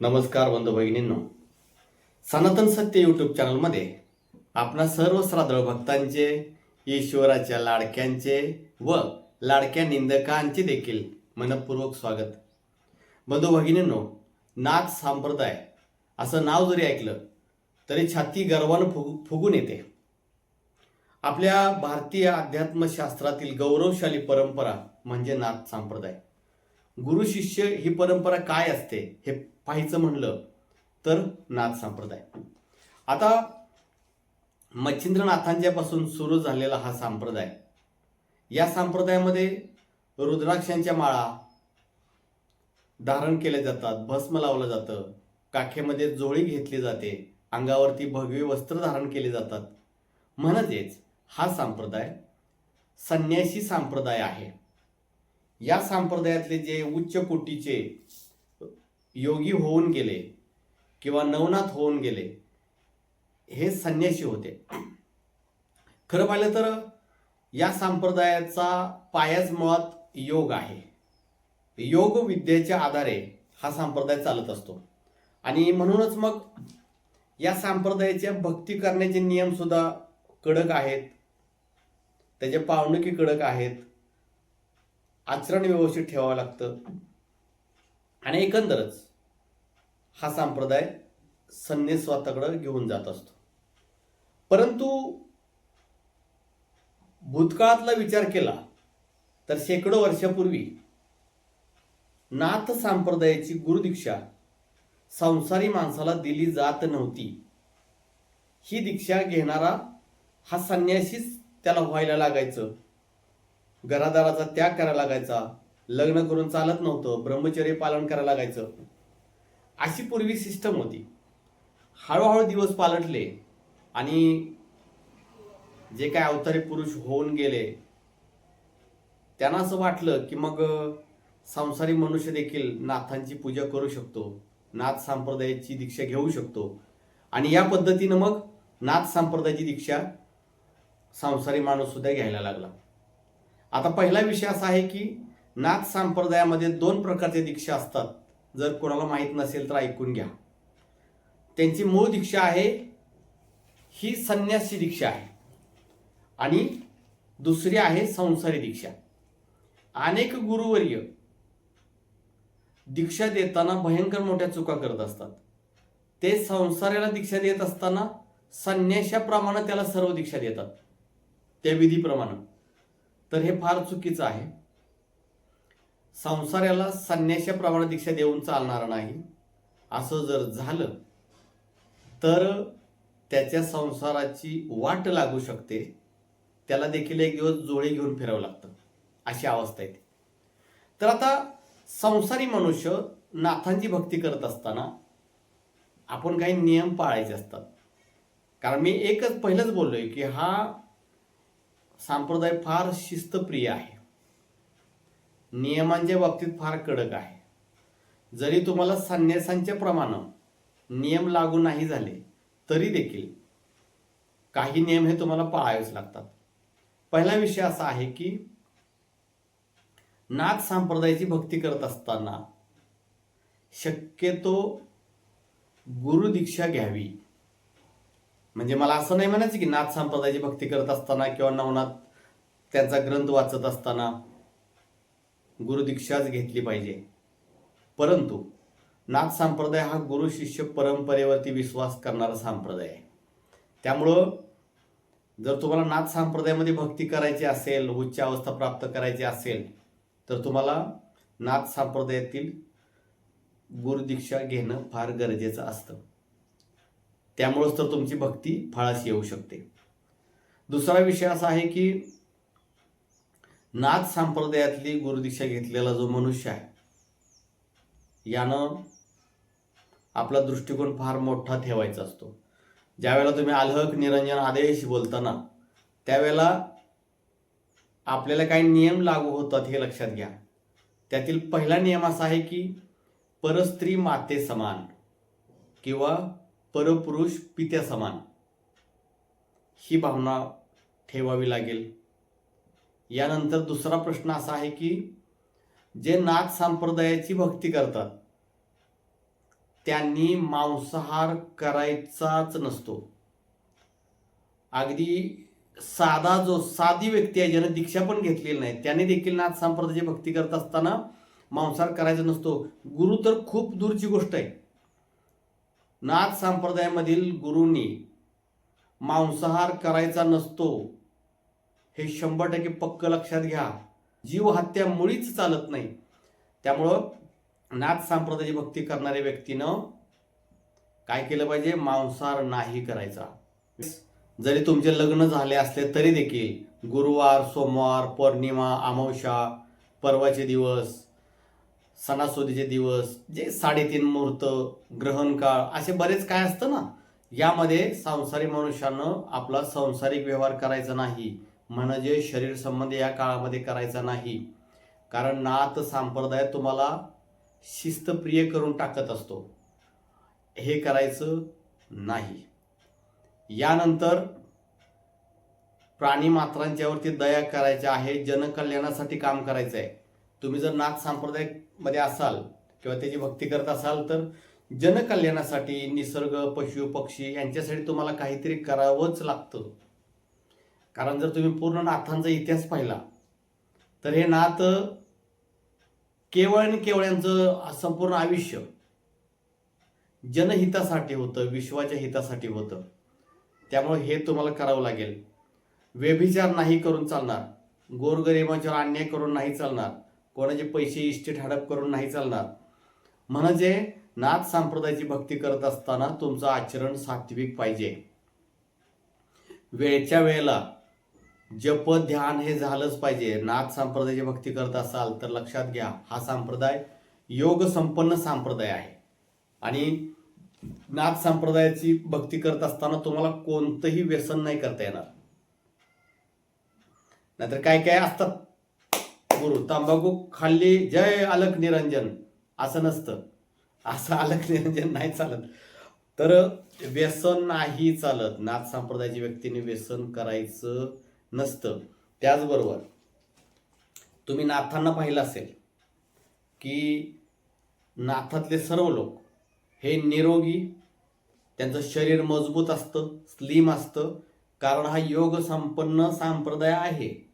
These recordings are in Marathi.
नमस्कार बंधू भगिनींनो. सनातन सत्य यूट्यूब चॅनलमध्ये आपणा सर्व श्राद्ध भक्तांचे ईश्वराच्या लाडक्यांचे व लाडक्या निंदकांचे देखील मनपूर्वक स्वागत. बंधू भगिनींनो नाथ संप्रदाय असं नाव जरी ऐकलं तरी छाती गर्वानं फुग फुगून येते. आपल्या भारतीय अध्यात्मशास्त्रातील गौरवशाली परंपरा म्हणजे नाथ संप्रदाय. गुरु शिष्य ही परंपरा काय असते हे पाहायचं म्हणलं तर नाथ संप्रदाय. आता मच्छिंद्रनाथांच्यापासून सुरू झालेला हा संप्रदाय. या संप्रदायामध्ये रुद्राक्षांच्या माळा धारण केल्या जातात भस्म लावलं जातं काखेमध्ये जोळी घेतली जाते अंगावरती भगवे वस्त्र धारण केले जातात. म्हणजेच हा संप्रदाय संन्यासी संप्रदाय आहे. या संप्रदायातले जे उच्च कोटीचे योगी होऊन गेले किंवा नवनाथ होऊन गेले हे संन्यासी होते. खरं पाहिलं तर या संप्रदायाचा पायाच मुळात योग आहे. योग विद्येच्या आधारे हा संप्रदाय चालत असतो. आणि म्हणूनच मग या संप्रदायाच्या भक्ती करण्याचे नियमसुद्धा कडक आहेत. त्याचे पावणुकी कडक आहेत. आचरण व्यवस्थित ठेवावं लागतं. आणि एकंदरच हा संप्रदाय संन्यासवाताकडं घेऊन जात असतो. परंतु भूतकाळातला विचार केला तर शेकडो वर्षापूर्वी नाथ संप्रदायाची गुरुदीक्षा संसारी माणसाला दिली जात नव्हती. ही दीक्षा घेणारा हा संन्यासीच त्याला व्हायला लागायचं. घरादाराचा त्याग करायला लागायचा. लग्न करून चालत नव्हतं. ब्रह्मचर्य पालन करायला लागायचं. अशी पूर्वी सिस्टम होती. हळूहळू दिवस पालटले आणि जे काय अवतारी पुरुष होऊन गेले त्यांना असं वाटलं की मग संसारी मनुष्य देखील नाथांची पूजा करू शकतो. नाथ संप्रदायाची दीक्षा घेऊ शकतो. आणि या पद्धतीनं मग नाथ संप्रदायाची दीक्षा संसारी माणूस सुद्धा घ्यायला लागला. आता पहिला विषय असा आहे की नाथ संप्रदायामध्ये दोन प्रकारचे दीक्षा असतात. जर कोणाला माहीत नसेल तर ऐकून घ्या. त्यांची मूळ दीक्षा आहे ही संन्यासी दीक्षा आहे. आणि दुसरी आहे संसारी दीक्षा. अनेक गुरुवर्य दीक्षा देताना भयंकर मोठ्या चुका करत असतात. ते संसाराला दीक्षा देत असताना संन्याशाप्रमाणे त्याला सर्व दीक्षा देतात. त्या विधीप्रमाणे. तर हे फार चुकीचं आहे. संसाराला संन्याशाप्रमाणे दीक्षा देऊन चालणार नाही. असं जर झालं तर त्याच्या संसाराची वाट लागू शकते. त्याला देखील एक दिवस जोळे घेऊन फिरावं लागतं. अशी अवस्था येते तर आता संसारी मनुष्य नाथांची भक्ती करत असताना आपण काही नियम पाळायचे असतात. कारण मी एकच पहिलंच बोललोय की हा संप्रदाय फार शिस्तप्रिय आहे. नियमांच्या बाबतीत फार कडक आहे. जरी तुम्हाला संन्यासांच्या प्रमाणे नियम लागू नाही झाले तरी देखील काही नियम हे तुम्हाला पाळावेच लागतात. पहिला विषय असा आहे की नाथ संप्रदायाची भक्ती करत असताना शक्यतो गुरुदीक्षा घ्यावी. म्हणजे मला असं नाही म्हणायचं की नाथ संप्रदायाची भक्ती करत असताना किंवा नवनाथ त्यांचा ग्रंथ वाचत असताना गुरुदीक्षाच घेतली पाहिजे. परंतु नाथ संप्रदाय हा गुरु शिष्य परंपरेवरती विश्वास करणारा संप्रदाय आहे. त्यामुळं जर तुम्हाला नाथ संप्रदायामध्ये भक्ती करायची असेल उच्च अवस्था प्राप्त करायची असेल तर तुम्हाला नाथ संप्रदायातील गुरुदीक्षा घेणं फार गरजेचं असतं. त्यामुळंच तर तुमची भक्ती फळाशी येऊ शकते. दुसरा विषय असा आहे की नाथ संप्रदायातली गुरुदीक्षा घेतलेला जो मनुष्य आहे यानं आपला दृष्टिकोन फार मोठा ठेवायचा असतो. ज्यावेळेला तुम्ही अलहक निरंजन आदेश बोलताना त्यावेळेला आपल्याला काही नियम लागू होतात हे लक्षात घ्या. त्यातील पहिला नियम असा आहे की परस्त्री माते समान किंवा परपुरुष पित्या समान. ही भावना ठेवावी लागेल. यानंतर दुसरा प्रश्न असा आहे की जे नाथ संप्रदायाची भक्ती करतात त्यांनी मांसाहार करायचाच नसतो. अगदी साधा जो साधी व्यक्ती आहे ज्याने दीक्षा पण घेतलेली नाही त्याने देखील नाथ संप्रदायाची भक्ती करत असताना मांसाहार करायचा नसतो. गुरु तर खूप दूरची गोष्ट आहे. नाथ संप्रदायामधील गुरूंनी मांसाहार करायचा नसतो हे शंभर टक्के पक्क लक्षात घ्या. जीव हत्या मुळीच चालत नाही. त्यामुळं नाथ संप्रदायाची भक्ती करणाऱ्या व्यक्तीनं काय केलं पाहिजे? मांसाहार नाही करायचा. जरी तुमचे लग्न झाले असले तरी देखील गुरुवार सोमवार पौर्णिमा अमावस्या परवाचे दिवस सणासुदीचे दिवस जे साडेतीन मुहूर्त ग्रहण काळ असे बरेच काय असतं ना? यामध्ये सांसारी मनुष्यानं आपला सांसारिक व्यवहार करायचा नाही. म्हणजे शरीर संबंध या काळामध्ये करायचा नाही. कारण नात संप्रदाय तुम्हाला शिस्तप्रिय करून टाकत असतो. हे करायचं नाही. यानंतर प्राणी मात्रांच्यावरती दया करायची आहे जनकल्याणासाठी काम करायचं आहे तुम्ही जर नाथ संप्रदायामध्ये असाल किंवा त्याची भक्ती करत असाल तर जनकल्याणासाठी निसर्ग पशु पक्षी यांच्यासाठी तुम्हाला काहीतरी करावंच लागतं. कारण जर तुम्ही पूर्ण नाथांचा इतिहास पाहिला तर हे नाथ केवळ आणि केवळ यांचं संपूर्ण आयुष्य जनहितासाठी होतं विश्वाच्या हितासाठी होतं. त्यामुळे हे तुम्हाला करावं लागेल. व्यभिचार नाही करून चालणार. गोरगरिबांच्यावर अन्याय करून नाही चालणार. कोणाचे पैसे इष्टीत हडप करून नाही चालणार. म्हणजे नाथ संप्रदायाची भक्ती करत असताना तुमचं आचरण सात्विक पाहिजे. वेळच्या वेळेला जप ध्यान हे झालंच पाहिजे. नाथ संप्रदायाची भक्ती करत असाल तर लक्षात घ्या हा संप्रदाय योग संपन्न संप्रदाय आहे. आणि नाथ संप्रदायाची भक्ती करत असताना तुम्हाला कोणतंही व्यसन नाही करता येणार. नाहीतर काय काय असतात? गुरु तंबाखू खाल्ली जय अलक निरंजन. असं नसतं. असं अलक निरंजन नाही चालत. तर व्यसन नाही चालत. नाथ संप्रदायाच्या व्यक्तीने व्यसन करायचं नसतं. त्याचबरोबर तुम्ही नाथांना पाहिलं असेल की नाथातले सर्व लोक हे निरोगी त्यांचं शरीर मजबूत असतं स्लिम असतं. कारण हा योग संपन्न संप्रदाय आहे.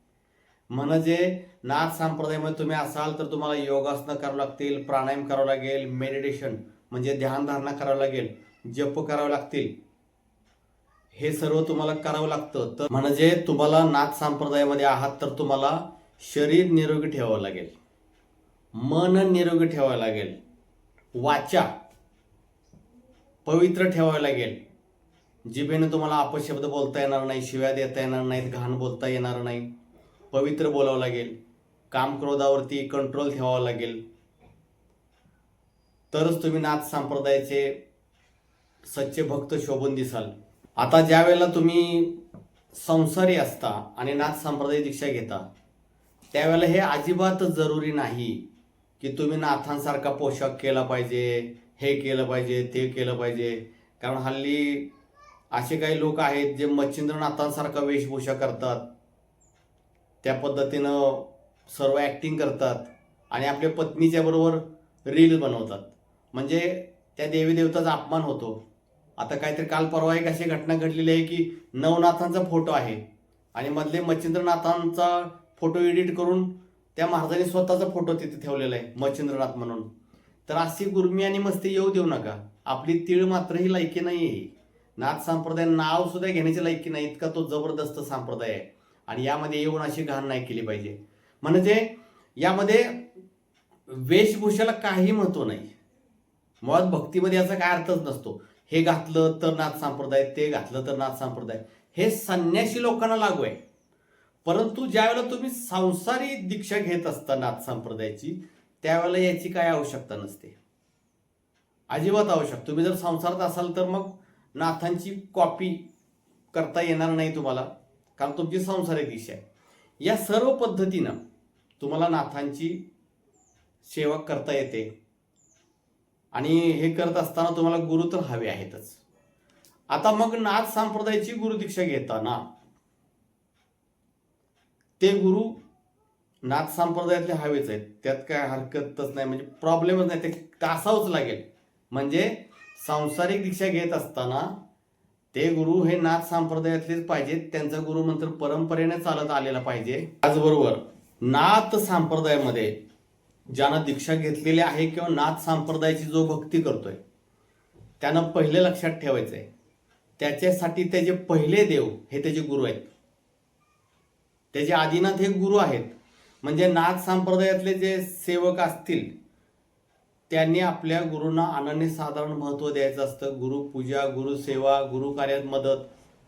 म्हणजे नाथ संप्रदायामध्ये तुम्ही असाल तर तुम्हाला योगासनं करावं लागतील प्राणायाम करावं लागेल मेडिटेशन म्हणजे ध्यानधारणा करावं लागेल जप करावे लागतील. हे सर्व तुम्हाला करावं लागतं. तर म्हणजे तुम्हाला नाथ संप्रदायामध्ये आहात तर तुम्हाला शरीर निरोगी ठेवावं लागेल. मन निरोगी ठेवावं लागेल. वाचा. पवित्र ठेवावं लागेल. जिभेने तुम्हाला अपशब्द बोलता येणार नाही शिव्या देता येणार नाहीत घाण बोलता येणार नाही. पवित्र बोलावं लागेल. काम क्रोधावरती कंट्रोल ठेवावं लागेल. तरच तुम्ही नाथ संप्रदायाचे सच्चे भक्त शोभून दिसाल. आता ज्या वेळेला तुम्ही संसारी असता आणि नाथ संप्रदाय दीक्षा घेता त्यावेळेला हे अजिबात जरुरी नाही की तुम्ही नाथांसारखा पोशाख केला पाहिजे हे केलं पाहिजे ते केलं पाहिजे. कारण हल्ली असे काही लोक आहेत जे मच्छिंद्रनाथांसारखा वेशभूषा करतात. त्या पद्धतीनं सर्व ॲक्टिंग करतात आणि आपल्या पत्नीच्या बरोबर रील बनवतात. म्हणजे त्या देवी देवताचा अपमान होतो. आता काहीतरी काल परवा एक अशी घटना घडलेली आहे की नवनाथांचा फोटो आहे आणि मधले मच्छिंद्रनाथांचा फोटो एडिट करून त्या महाराजांनी स्वतःचा फोटो तिथे ठेवलेला आहे मच्छिंद्रनाथ म्हणून. तर अशी गुर्मी आणि मस्ती येऊ देऊ नका. आपली तीळ मात्र ही लायकी नाही आहे नाथ संप्रदाय नाव सुद्धा घेण्याची लायकी नाही इतका तो जबरदस्त संप्रदाय आहे. आणि यामध्ये येऊन अशी घाण नाही केली पाहिजे. म्हणजे यामध्ये वेशभूषेला काही महत्त्व नाही. मुळात भक्तीमध्ये याचा काय अर्थच नसतो. हे घातलं तर नाथ संप्रदाय ते घातलं तर नाथ संप्रदाय. हे संन्यासी लोकांना लागू आहे. परंतु ज्यावेळेला तुम्ही संसारी दीक्षा घेत असता नाथ संप्रदायाची त्यावेळेला याची काय आवश्यकता नसते. अजिबात आवश्यक. तुम्ही जर संसारात असाल तर मग नाथांची कॉपी करता येणार नाही तुम्हाला. कारण तुमची संसारिक दिशा आहे. या सर्व पद्धतीनं तुम्हाला नाथांची सेवा करता येते. आणि हे करत असताना तुम्हाला गुरु तर हवे आहेतच. आता मग नाथ संप्रदायाची गुरुदीक्षा घेताना ते गुरु नाथ संप्रदायातले हवेच आहेत. त्यात काय हरकतच नाही. म्हणजे प्रॉब्लेमच नाही. ते तासावंच लागेल. म्हणजे सांसारिक दीक्षा घेत असताना ते गुरु हे नाथ संप्रदायातलेच पाहिजेत. त्यांचा गुरुमंत्र परंपरेने चालत आलेला पाहिजे. त्याचबरोबर नाथ संप्रदायामध्ये ज्यानं दीक्षा घेतलेली आहे किंवा नाथ संप्रदायाची जो भक्ती करतोय त्यानं पहिले लक्षात ठेवायचं आहे त्याच्यासाठी त्याचे पहिले देव हे त्याचे गुरु आहेत त्याचे आदिनाथ हे गुरु आहेत म्हणजे नाथ संप्रदायातले जे सेवक असतील त्यांनी आपल्या गुरूंना अनन्यसाधारण महत्त्व द्यायचं असतं. गुरुपूजा गुरुसेवा गुरुकार्यात मदत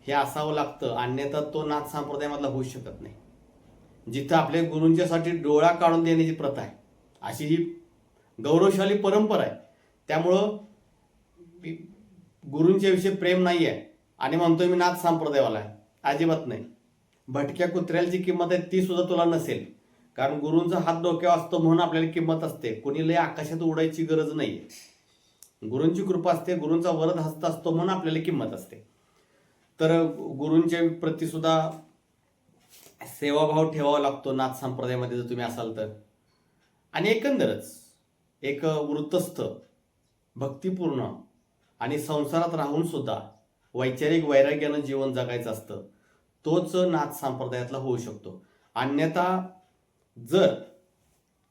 हे असावं लागतं. अन्यथा तो नाथ संप्रदायामधला होऊ शकत नाही. जिथं आपल्या गुरूंच्यासाठी डोळा काढून देण्याची प्रथा आहे अशी ही गौरवशाली परंपरा आहे. त्यामुळं मी- गुरूंच्या विषयी प्रेम नाही आहे. आणि म्हणतोय मी नाथ संप्रदायवाला आहे. अजिबात नाही. भटक्या कुत्र्याची किंमत आहे ती सुद्धा तुला नसेल. कारण गुरूंचा हात डोक्यावर असतो म्हणून आपल्याला किंमत असते. कोणी लय आकाशात उडायची गरज नाहीये गुरूंची कृपा असते गुरूंचा वरद हस्त असतो म्हणून आपल्याला किंमत असते. तर गुरूंच्या प्रती सुद्धा सेवाभाव ठेवावा लागतो नाथ संप्रदायामध्ये जर तुम्ही असाल तर. आणि एकंदरच एक वृत्तस्थ भक्तिपूर्ण आणि संसारात राहून सुद्धा वैचारिक वैराग्यानं जीवन जगायचं असतं तोच नाथ संप्रदायातला होऊ शकतो. अन्यथा जर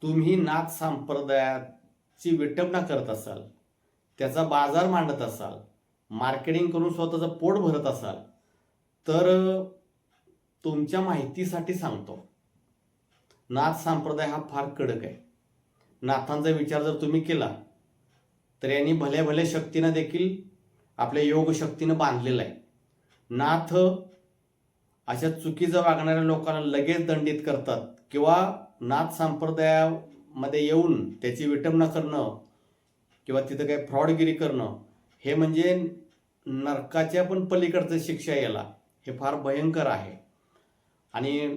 तुम्ही नाथ संप्रदायाची विटंबना करत असाल त्याचा बाजार मांडत असाल मार्केटिंग करून स्वतःचं पोट भरत असाल तर तुमच्या माहितीसाठी सांगतो. नाथ संप्रदाय हा फार कडक आहे. नाथांचा विचार जर तुम्ही केला तर यांनी भल्या भल्या शक्तीनं देखील आपल्या योगशक्तीनं बांधलेला आहे. नाथ अशा चुकीचं वागणाऱ्या लोकांना लगेच दंडित करतात. किंवा नाथ संप्रदायामध्ये येऊन त्याची विटंबना करणं किंवा तिथं काही फ्रॉडगिरी करणं हे म्हणजे नरकाच्या पण पलीकडचं शिक्षा याला हे फार भयंकर आहे. आणि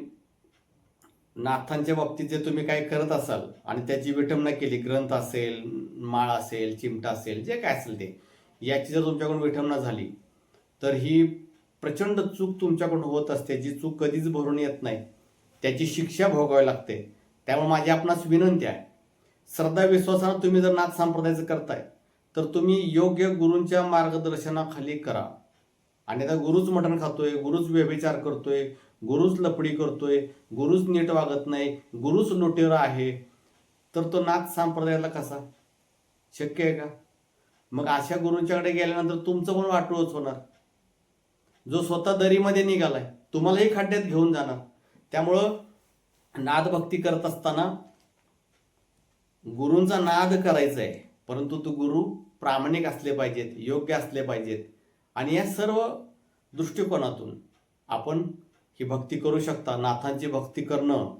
नाथांच्या बाबतीत जे तुम्ही काही करत असाल आणि त्याची विटंबना केली ग्रंथ असेल माळ असेल चिमटा असेल जे काय असेल ते याची जर तुमच्याकडून विटंबना झाली तर ही प्रचंड चूक तुमच्याकडून होत असते जी चूक कधीच भरून येत नाही. त्याची शिक्षा भोगावी लागते. त्यामुळे माझी आपणास विनंती आहे. श्रद्धा विश्वासानं तुम्ही जर नाथ संप्रदायाचं करताय तर तुम्ही योग्य गुरूंच्या मार्गदर्शनाखाली करा. आणि आता गुरुच मटण खातोय गुरुच व्यभिचार करतोय गुरुच लपडी करतोय गुरुच नीट वागत नाही गुरुच लुटेर आहे तर तो नाथ संप्रदायाला कसा? शक्य आहे का? मग अशा गुरूंच्याकडे गेल्यानंतर तुमचं पण वाटोळच होणार. जो स्वतः दरीमध्ये निघालाय तुम्हालाही खड्ड्यात घेऊन जाणार. त्यामुळं नादभक्ती करत असताना गुरूंचा नाद करायचा आहे. परंतु तो गुरु प्रामाणिक असले पाहिजेत योग्य असले पाहिजेत. आणि या सर्व दृष्टिकोनातून आपण ही भक्ती करू शकता. नाथांची भक्ती करणं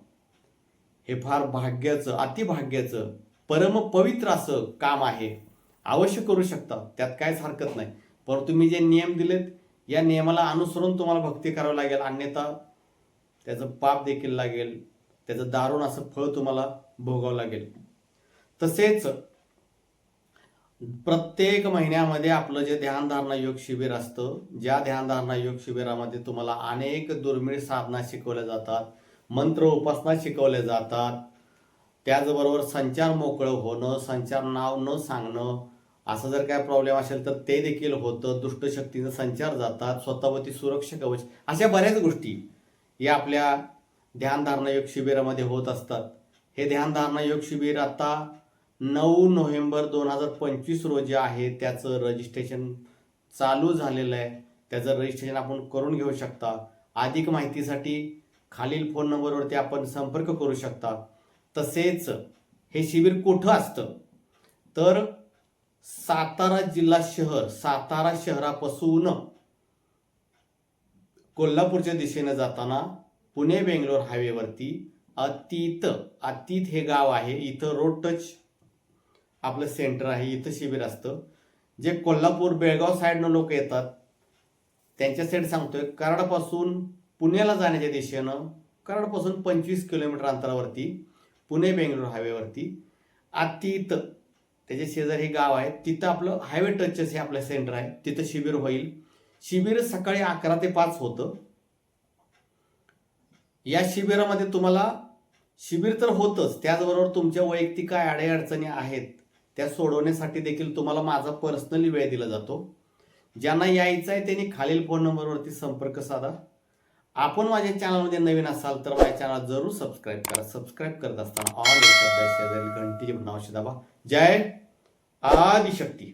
हे फार भाग्याचं अतिभाग्याचं परम पवित्र असं काम आहे. अवश्य करू शकता. त्यात काहीच हरकत नाही. परंतु मी जे नियम दिलेत या नियमाला अनुसरून तुम्हाला भक्ती करावी लागेल. अन्यथा त्याचं पाप देखील लागेल. त्याचं दारुण असं फळ तुम्हाला भोगावं लागेल. तसेच प्रत्येक महिन्यामध्ये आपलं जे ध्यानधारणा योग शिबिर असतं ज्या ध्यानधारणा योग शिबिरामध्ये तुम्हाला अनेक दुर्मिळ साधना शिकवल्या जातात मंत्र उपासना शिकवल्या जातात. त्याचबरोबर संचार मोकळं होणं संचार नाव न सांगणं असं जर काय प्रॉब्लेम असेल तर ते देखील होतं. दुष्टशक्तीचा संचार जातात. स्वतःवरती सुरक्षा कवच अशा बऱ्याच गोष्टी. या आपल्या ध्यानधारणा योग शिबिरामध्ये होत असतात. हे ध्यानधारणा योग शिबिर आता नऊ नोव्हेंबर दोन हजार पंचवीस रोजी आहे. त्याचं रजिस्ट्रेशन चालू झालेलं आहे. त्याचं रजिस्ट्रेशन आपण करून घेऊ शकता. अधिक माहितीसाठी खालील फोन नंबरवरती आपण संपर्क करू शकता. तसेच हे शिबिर कुठं असतं? तर सातारा जिल्हा शहर सातारा शहरापासून कोल्हापूरच्या दिशेनं जाताना पुणे बेंगलोर हायवेवरती अतीत अतीत हे गाव आहे. इथं रोड टच आपलं सेंटर आहे. इथं शिबिर असतं. जे कोल्हापूर बेळगाव साईडनं लोक येतात त्यांच्या साईड सांगतोय कराडपासून पुण्याला जाण्याच्या दिशेनं कराडपासून पंचवीस किलोमीटर अंतरावरती पुणे बेंगलोर हायवेवरती अतीत त्याच्या शेजारी हे गाव आहे. तिथं आपलं हायवे टचेस हे आपलं सेंटर आहे. तिथं शिबिर होईल. शिबिर सकाळी अकरा ते पाच होतं. या शिबिरामध्ये तुम्हाला शिबिर तर होतच त्याचबरोबर तुमच्या वैयक्तिक काय अडीअडचणी आहेत त्या सोडवण्यासाठी देखील तुम्हाला माझा पर्सनली वेळ दिला जातो. ज्यांना यायचं आहे त्यांनी खालील फोन नंबरवरती संपर्क साधा. आपण माझ्या चॅनलमध्ये नवीन असाल तर माझ्या चॅनल जरूर सबस्क्राईब करा. सबस्क्राईब करत असताना ऑल घंटी म्हणून दाबा जय आदिशक्ती.